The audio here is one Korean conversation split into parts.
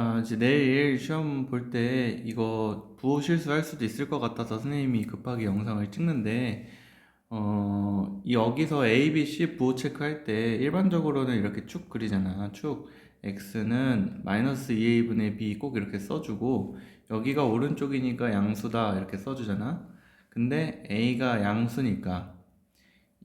아, 이제 내일 시험 볼 때 이거 부호 실수할 수도 있을 것 같아서 선생님이 급하게 영상을 찍는데, 어, 이 여기서 A, B, C 부호 체크할 때 일반적으로는 이렇게 쭉 그리잖아. 쭉. X는 마이너스 2A분의 B 꼭 이렇게 써주고, 여기가 오른쪽이니까 양수다 이렇게 써주잖아. 근데 A가 양수니까,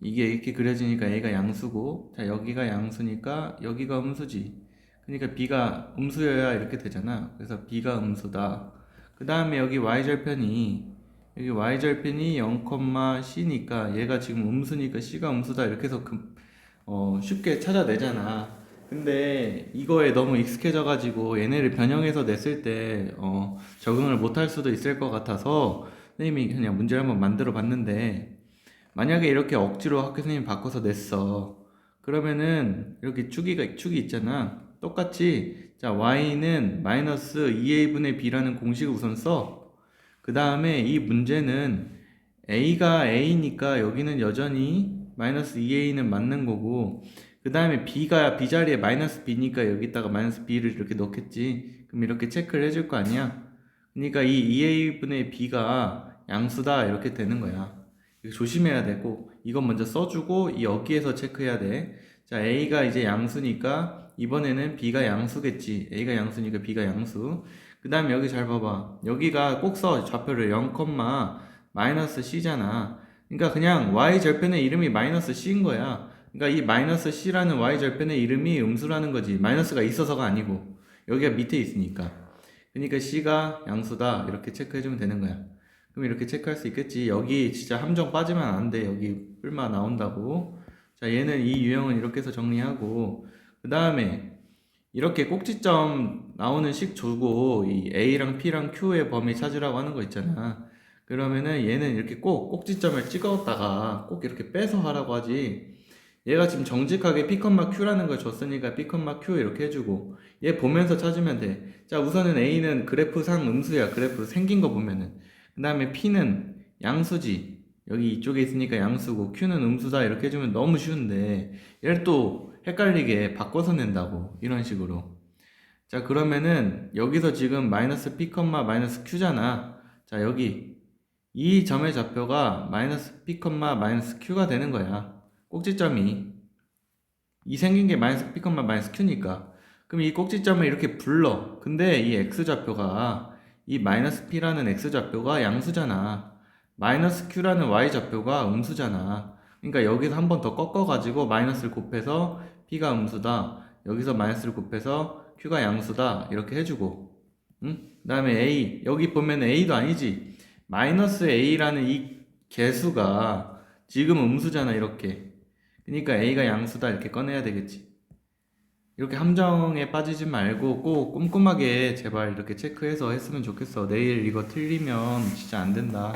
이게 이렇게 그려지니까 A가 양수고, 자, 여기가 양수니까 여기가 음수지. 그러니까 B가 음수여야 이렇게 되잖아. 그래서 B가 음수다. 그 다음에 여기 Y절편이 여기 Y절편이 0,C니까 얘가 지금 음수니까 C가 음수다. 이렇게 해서 그, 어, 쉽게 찾아내잖아. 근데 이거에 너무 익숙해져 가지고 얘네를 변형해서 냈을 때 어, 적응을 못할 수도 있을 것 같아서 선생님이 그냥 문제를 한번 만들어 봤는데 만약에 이렇게 억지로 학교 선생님이 바꿔서 냈어. 그러면은 이렇게 축이 축이 있잖아. 똑같이 자 y는 마이너스 2a분의 b라는 공식을 우선 써. 그 다음에 이 문제는 a가 a니까 여기는 여전히 마이너스 2a는 맞는 거고 그 다음에 b가 b 자리에 마이너스 b니까 여기다가 마이너스 b를 이렇게 넣겠지. 그럼 이렇게 체크를 해줄 거 아니야. 그러니까 이 2a분의 b가 양수다 이렇게 되는 거야. 조심해야 되고 이건 먼저 써주고 이 여기에서 체크해야 돼. 자 a가 이제 양수니까 이번에는 b가 양수겠지. a가 양수니까 b가 양수. 그 다음에 여기 잘 봐봐. 여기가 꼭 써 좌표를 0, 마이너스 c잖아. 그러니까 그냥 y 절편의 이름이 마이너스 c인 거야. 그러니까 이 마이너스 c라는 y 절편의 이름이 음수라는 거지. 마이너스가 있어서가 아니고 여기가 밑에 있으니까. 그러니까 c가 양수다 이렇게 체크해주면 되는 거야. 그럼 이렇게 체크할 수 있겠지. 여기 진짜 함정 빠지면 안 돼. 여기 뿔마 나온다고. 자, 얘는 이 유형은 이렇게 해서 정리하고, 그 다음에 이렇게 꼭지점 나오는 식 주고, 이 A랑 P랑 Q의 범위 찾으라고 하는 거 있잖아. 그러면은 얘는 이렇게 꼭 꼭지점을 찍었다가 꼭 이렇게 빼서 하라고 하지. 얘가 지금 정직하게 P, Q라는 걸 줬으니까 P, Q 이렇게 해주고, 얘 보면서 찾으면 돼. 자, 우선은 A는 그래프상 음수야. 그래프 생긴 거 보면은. 그 다음에 P는 양수지. 여기 이쪽에 있으니까 양수고 Q는 음수다. 이렇게 해주면 너무 쉬운데 얘를 또 헷갈리게 바꿔서 낸다고. 이런 식으로. 자 그러면은 여기서 지금 마이너스 P, 마이너스 Q잖아. 자 여기 이 점의 좌표가 마이너스 P, 마이너스 Q가 되는 거야. 꼭지점이. 이 생긴 게 마이너스 P, 마이너스 Q니까. 그럼 이 꼭지점을 이렇게 불러. 근데 이 X좌표가 이 마이너스 P라는 X좌표가 양수잖아 마이너스 Q라는 Y좌표가 음수잖아. 그러니까 여기서 한 번 더 꺾어가지고 마이너스를 곱해서 P가 음수다. 여기서 마이너스를 곱해서 Q가 양수다. 이렇게 해주고. 응? 그 다음에 A. 여기 보면 A도 아니지. 마이너스 A라는 이 개수가 지금 음수잖아. 이렇게. 그러니까 A가 양수다. 이렇게 꺼내야 되겠지. 이렇게 함정에 빠지지 말고 꼭 꼼꼼하게 제발 이렇게 체크해서 했으면 좋겠어. 내일 이거 틀리면 진짜 안 된다.